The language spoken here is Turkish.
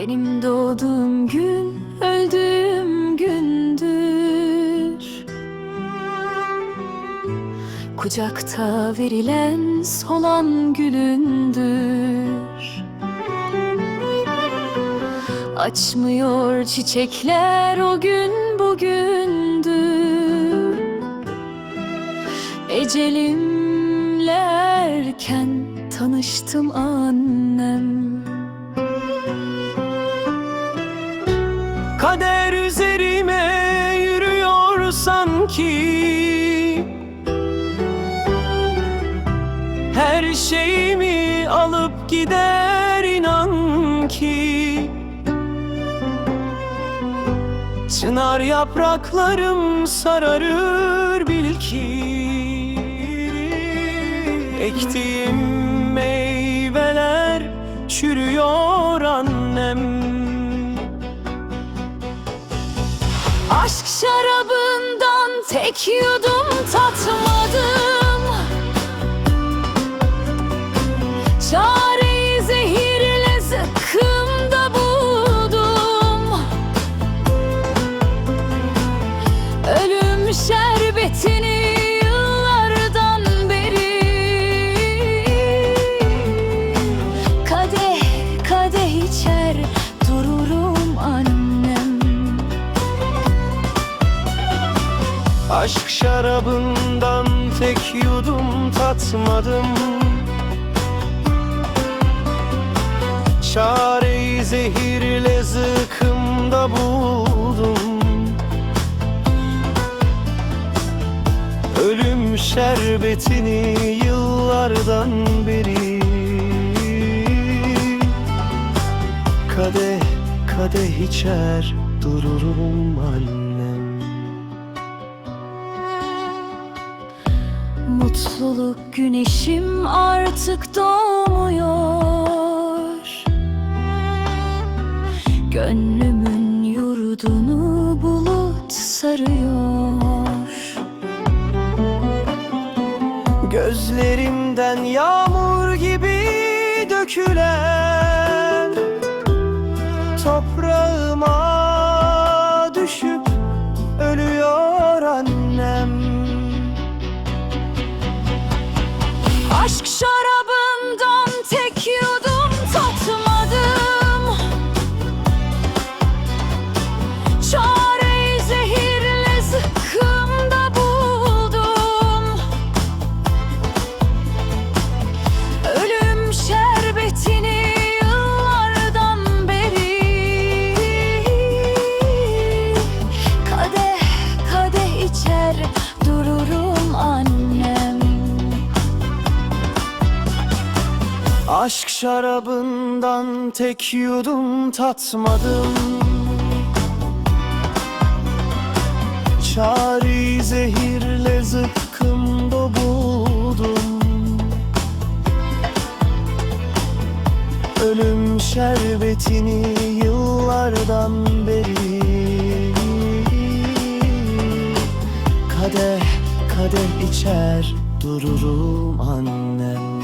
Benim doğduğum gün öldüğüm gündür. Kucakta verilen solan gülündür. Açmıyor çiçekler o gün bugündür. Ecelimlerken tanıştım annem Kader üzerime yürüyor sanki. Her şeyimi alıp gider inan ki. Çınar yapraklarım sararır bil ki. Ektiğim meyveler çürüyor Aşk şarabından tek yudum tatmadım Aşk şarabından tek yudum tatmadım. Çareyi zehirle zıkkımda buldum. Ölüm şerbetini yıllardan beri. Kadeh kadeh içer dururum annem Mutluluk güneşim artık doğmuyor. Gönlümün yurdunu bulut sarıyor. Gözlerimden yağmur gibi dökülen Toprağıma düşüp Aşk şarabından Aşk şarabından tek yudum tatmadım. Çareyi zehirle zıkkımda buldum. Ölüm şerbetini yıllardan beri Kadeh kadeh içer dururum annem